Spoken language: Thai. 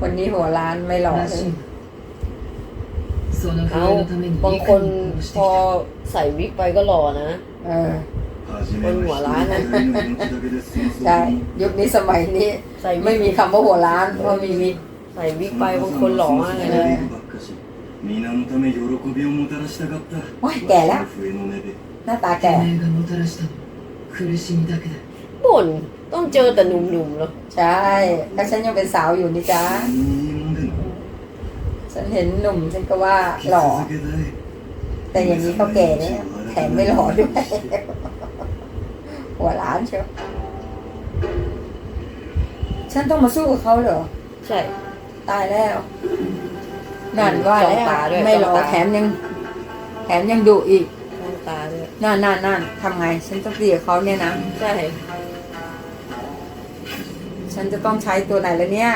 คนนี้หัวล้านไม่หลอกเขาบางคนพอใส่วิกไปก็หล่อนะเออคนหัวล้านนะใช่ยุคนี้สมัยนี้ใส่ไม่มีคำว่าหัวล้านเพราะมีวิกใส่วิกไปบางคนหล่อมากเลยนะโอ้ยแก่แล้วหน้าตาแก่ บ่นต้องเจอแต่หนุ่มๆหรอใช่ถ้าฉันยังเป็นสาวอยู่นี่จ้าฉันเห็นหนุ่มฉันก็ว่าหล่อ แต่อย่างนี้เขาแก่เนี่ยแถมไม่หล่อด้วย หัวล้านเชียวฉันต้องมาสู้กับเขาเหรอ ใช่ ตายแล้ว นั่นว่าแล้วไม่หล่อแถมยัง แถมยังดุอีก ตาด้วยนั่นนั่นนั่นทำไง ฉันต้องตีกับเขาเนี่ยนะ ใช่ ฉันจะต้องใช้ตัวไหนแล้วเนี่ย